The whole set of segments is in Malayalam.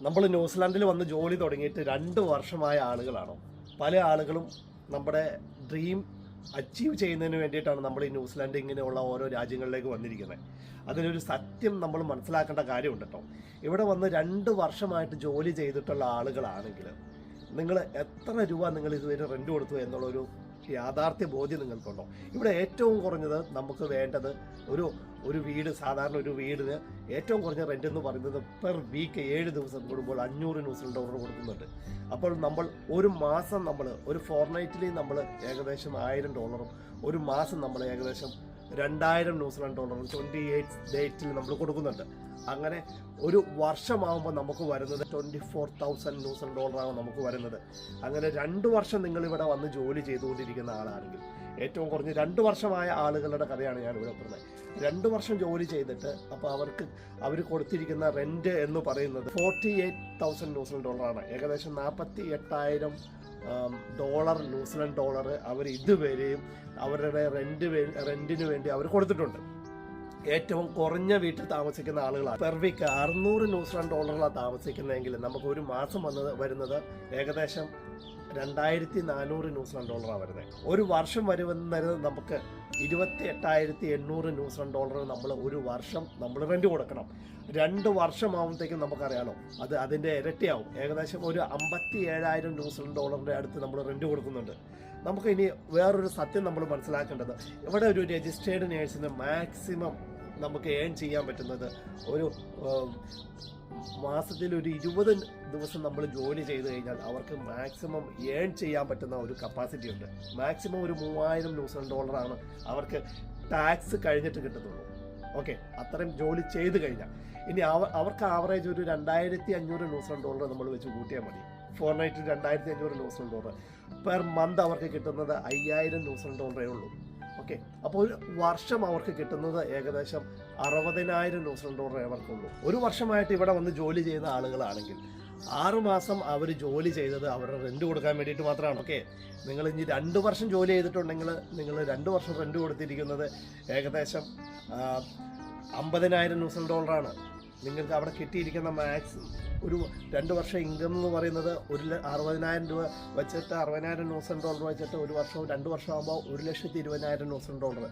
നമ്മൾ ന്യൂസിലാൻഡിൽ വന്ന് ജോലി തുടങ്ങിയിട്ട് രണ്ട് വർഷമായ ആളുകളാണോ. പല ആളുകളും നമ്മുടെ ഡ്രീം അച്ചീവ് ചെയ്യുന്നതിന് വേണ്ടിയിട്ടാണ് നമ്മൾ ഈ ന്യൂസിലാൻഡ് ഇങ്ങനെയുള്ള ഓരോ രാജ്യങ്ങളിലേക്ക് വന്നിരിക്കുന്നത്. അതിനൊരു സത്യം നമ്മൾ മനസ്സിലാക്കേണ്ട കാര്യമുണ്ട് കേട്ടോ. ഇവിടെ വന്ന് രണ്ട് വർഷമായിട്ട് ജോലി ചെയ്തിട്ടുള്ള ആളുകളാണെങ്കിൽ നിങ്ങൾ എത്ര രൂപ നിങ്ങൾ ഇതുവരെ റെന്റ് കൊടുത്തു എന്നുള്ളൊരു യാഥാർത്ഥ്യ ബോധ്യം നിങ്ങൾക്കുണ്ടോ? ഇവിടെ ഏറ്റവും കുറഞ്ഞത് നമുക്ക് വേണ്ടത് ഒരു ഒരു വീട് സാധാരണ ഒരു വീടിന് ഏറ്റവും കുറഞ്ഞ റെന്റ് എന്ന് പറയുന്നത് പെർ വീക്ക് ഏഴ് ദിവസം കൂടുമ്പോൾ അഞ്ഞൂറ് ന്യൂസിൽ ഡോളർ കൊടുക്കുന്നുണ്ട്. അപ്പോൾ നമ്മൾ ഒരു മാസം നമ്മൾ ഒരു ഫോർനൈറ്റിലി നമ്മൾ ഏകദേശം ആയിരം ഡോളറും ഒരു മാസം നമ്മൾ ഏകദേശം രണ്ടായിരം New Zealand dollar twenty eight ഡേറ്റിൽ നമ്മൾ കൊടുക്കുന്നുണ്ട്. അങ്ങനെ ഒരു വർഷമാകുമ്പോൾ നമുക്ക് വരുന്നത് ട്വന്റി ഫോർ തൗസൻഡ് ന്യൂസിലാൻഡ് ഡോളറാണ് നമുക്ക് വരുന്നത്. അങ്ങനെ രണ്ട് വർഷം നിങ്ങൾ ഇവിടെ വന്ന് ജോലി ചെയ്തുകൊണ്ടിരിക്കുന്ന ആളാണെങ്കിൽ ഏറ്റവും കുറഞ്ഞ് രണ്ട് വർഷമായ ആളുകളുടെ കഥയാണ് ഞാൻ ഇവിടെ പറഞ്ഞത് രണ്ട് വർഷം ജോലി ചെയ്തിട്ട് അപ്പോൾ അവർക്ക് അവർ കൊടുത്തിരിക്കുന്ന റെന്റ് എന്ന് പറയുന്നത് ഫോർട്ടി എയ്റ്റ് തൗസൻഡ് ന്യൂസിലൻഡ് ഡോളറാണ്. ഏകദേശം നാൽപ്പത്തി എട്ടായിരം ഡോളർ ന്യൂസിലൻഡ് ഡോളർ അവർ ഇതുവരെയും അവരുടെ റെന്റ് റെന്റിന് വേണ്ടി അവർ കൊടുത്തിട്ടുണ്ട്. ഏറ്റവും കുറഞ്ഞ വീട്ടിൽ താമസിക്കുന്ന ആളുകളാണ്. പെർ വീക്ക് അറുന്നൂറ് ന്യൂസിലാൻഡ് ഡോളറിലാണ് താമസിക്കുന്നതെങ്കിൽ നമുക്ക് ഒരു മാസം വന്നത് വരുന്നത് ഏകദേശം രണ്ടായിരത്തി നാനൂറ് ന്യൂസിലാൻഡ് ഡോളറാണ് വരുന്നത് ഒരു വർഷം വരുന്നത് നമുക്ക് ഇരുപത്തി എട്ടായിരത്തി എണ്ണൂറ് ന്യൂസിലാൻഡ് ഡോളർ നമ്മൾ ഒരു വർഷം നമ്മൾ റെന്റ് കൊടുക്കണം. രണ്ട് വർഷമാകുമ്പോഴത്തേക്കും നമുക്കറിയാലോ അത് അതിന്റെ ഇരട്ടിയാവും. ഏകദേശം ഒരു അമ്പത്തി ഏഴായിരം ന്യൂസിലാൻഡ് ഡോളറിന്റെ അടുത്ത് നമ്മൾ റെന്റ് കൊടുക്കുന്നുണ്ട്. നമുക്ക് ഇനി വേറൊരു സത്യം നമ്മൾ മനസ്സിലാക്കേണ്ടത്. ഇവിടെ ഒരു രജിസ്റ്റേർഡ് നേഴ്സിന് മാക്സിമം നമുക്ക് ഏൺ ചെയ്യാൻ പറ്റുന്നത് ഒരു മാസത്തിൽ ഒരു ഇരുപത് ദിവസം നമ്മൾ ജോലി ചെയ്ത് കഴിഞ്ഞാൽ അവർക്ക് മാക്സിമം ഏൺ ചെയ്യാൻ പറ്റുന്ന ഒരു കപ്പാസിറ്റി ഉണ്ട്. മാക്സിമം ഒരു മൂവായിരം ന്യൂസിലൻഡ് ഡോളറാണ് അവർക്ക് ടാക്സ് കഴിഞ്ഞിട്ട് കിട്ടുന്നുള്ളൂ. ഓക്കെ അത്രയും ജോലി ചെയ്ത് കഴിഞ്ഞാൽ. ഇനി അവ- അവർക്ക് ആവറേജ് ഒരു രണ്ടായിരത്തി അഞ്ഞൂറ് ന്യൂസിലൻഡ് ഡോളർ നമ്മൾ വെച്ച് കൂട്ടിയാൽ മതി. ഫോർ നൈറ്റ് രണ്ടായിരത്തി അഞ്ഞൂറ് ന്യൂസിലൻഡ് ഡോളർ. പെർ മന്ത് അവർക്ക് കിട്ടുന്നത് അയ്യായിരം ന്യൂസിലൻഡ് ഡോളറേ ഉള്ളൂ. ഓക്കെ. അപ്പോൾ ഒരു വർഷം അവർക്ക് കിട്ടുന്നത് ഏകദേശം അറുപതിനായിരം ന്യൂസിലൻഡ് ഡോളറേ അവർക്കുള്ളൂ. ഒരു വർഷമായിട്ട് ഇവിടെ വന്ന് ജോലി ചെയ്യുന്ന ആളുകളാണെങ്കിൽ ആറുമാസം അവർ ജോലി ചെയ്തത് അവരുടെ റെന്റ് കൊടുക്കാൻ വേണ്ടിയിട്ട് മാത്രമാണ്. ഓക്കെ. നിങ്ങൾ ഇനി രണ്ട് വർഷം ജോലി ചെയ്തിട്ടുണ്ടെങ്കിൽ നിങ്ങൾ രണ്ട് വർഷം റെന്റ് കൊടുത്തിരിക്കുന്നത് ഏകദേശം അമ്പതിനായിരം ന്യൂസിലൻഡ് ഡോളറാണ്. നിങ്ങൾക്ക് അവിടെ കിട്ടിയിരിക്കുന്ന മാക്സ് ഒരു രണ്ട് വർഷം ഇൻകം എന്ന് പറയുന്നത് ഒരു അറുപതിനായിരം രൂപ വെച്ചിട്ട് അറുപതിനായിരം ന്യൂസൺ ഡോളർ വെച്ചിട്ട് ഒരു വർഷവും രണ്ട് വർഷം ആകുമ്പോൾ ഒരു ലക്ഷത്തി ഇരുപതിനായിരം ന്യൂസൺ ഡോളർ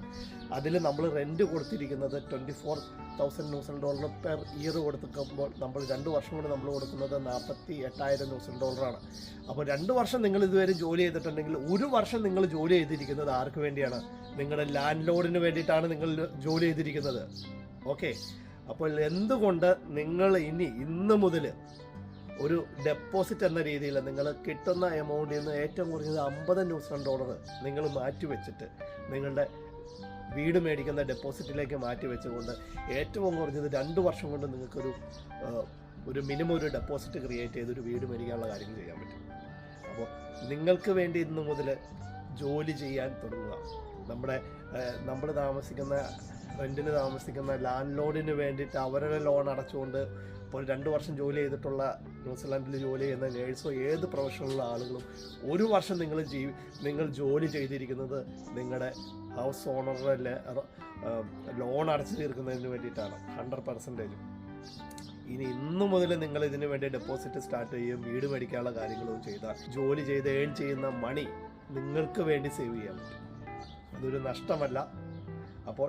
അതിൽ നമ്മൾ റെന്റ് കൊടുത്തിരിക്കുന്നത് twenty four thousand New Zealand dollar per year കൊടുക്കുമ്പോൾ നമ്മൾ രണ്ട് വർഷം കൊണ്ട് നമ്മൾ കൊടുക്കുന്നത് നാൽപ്പത്തി എട്ടായിരം ന്യൂസൺ ഡോളറാണ് അപ്പോൾ രണ്ട് വർഷം നിങ്ങൾ ഇതുവരെ ജോലി ചെയ്തിട്ടുണ്ടെങ്കിൽ ഒരു വർഷം നിങ്ങൾ ജോലി ചെയ്തിരിക്കുന്നത് ആർക്ക് വേണ്ടിയാണ്? നിങ്ങളുടെ ലാൻഡ് ലോഡിന് വേണ്ടിയിട്ടാണ് നിങ്ങൾ ജോലി ചെയ്തിരിക്കുന്നത്. ഓക്കെ അപ്പോൾ എന്തുകൊണ്ട് നിങ്ങൾ ഇനി ഇന്ന് മുതൽ ഒരു ഡെപ്പോസിറ്റ് എന്ന രീതിയിൽ നിങ്ങൾ കിട്ടുന്ന എമൗണ്ടിൽ നിന്ന് ഏറ്റവും കുറഞ്ഞത് അമ്പത് ന്യൂസിലൻഡ് ഡോളർ നിങ്ങൾ മാറ്റിവെച്ചിട്ട് നിങ്ങളുടെ വീട് മേടിക്കുന്ന ഡെപ്പോസിറ്റിലേക്ക് മാറ്റി വെച്ചുകൊണ്ട് ഏറ്റവും കുറഞ്ഞത് രണ്ട് വർഷം കൊണ്ട് നിങ്ങൾക്കൊരു ഒരു മിനിമം ഒരു ഡെപ്പോസിറ്റ് ക്രിയേറ്റ് ചെയ്ത് ഒരു വീട് മേടിക്കാനുള്ള കാര്യങ്ങൾ ചെയ്യാൻ പറ്റും. അപ്പോൾ നിങ്ങൾക്ക് വേണ്ടി ഇന്ന് മുതൽ ജോലി ചെയ്യാൻ തുടങ്ങുക. നമ്മുടെ നമ്മൾ താമസിക്കുന്ന റെന്റിന് താമസിക്കുന്ന ലാൻഡ് ലോഡിന് വേണ്ടിയിട്ട് അവരുടെ ലോൺ അടച്ചുകൊണ്ട് ഇപ്പോൾ രണ്ട് വർഷം ജോലി ചെയ്തിട്ടുള്ള ന്യൂസിലാൻഡിൽ ജോലി ചെയ്യുന്ന നേഴ്സോ ഏത് പ്രൊഫഷനിലുള്ള ആളുകളും ഒരു വർഷം നിങ്ങൾ ജീവി നിങ്ങൾ ജോലി ചെയ്തിരിക്കുന്നത് നിങ്ങളുടെ ഹൗസ് ഓണറുടെ ലോൺ അടച്ചു തീർക്കുന്നതിന് വേണ്ടിയിട്ടാണ്. ഹൺഡ്രഡ് പെർസെന്റേജും ഇനി ഇന്നു മുതൽ നിങ്ങൾ ഇതിനു വേണ്ടി ഡെപ്പോസിറ്റ് സ്റ്റാർട്ട് ചെയ്യും വീട് മേടിക്കാനുള്ള കാര്യങ്ങളും ചെയ്താൽ ജോലി ചെയ്ത് ഏൺ ചെയ്യുന്ന മണി നിങ്ങൾക്ക് വേണ്ടി സേവ് ചെയ്യാൻ പറ്റും. അതൊരു നഷ്ടമല്ല. അപ്പോൾ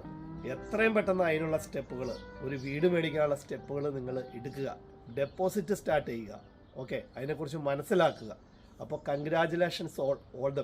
എത്രയും പെട്ടെന്ന് അതിനുള്ള സ്റ്റെപ്പുകൾ ഒരു വീട് മേടിക്കാനുള്ള സ്റ്റെപ്പുകൾ നിങ്ങൾ എടുക്കുക. ഡെപ്പോസിറ്റ് സ്റ്റാർട്ട് ചെയ്യുക. ഓക്കെ അതിനെക്കുറിച്ച് മനസ്സിലാക്കുക. അപ്പോൾ കൺഗ്രാജുലേഷൻസ് ഓൾ ഓൾ ദ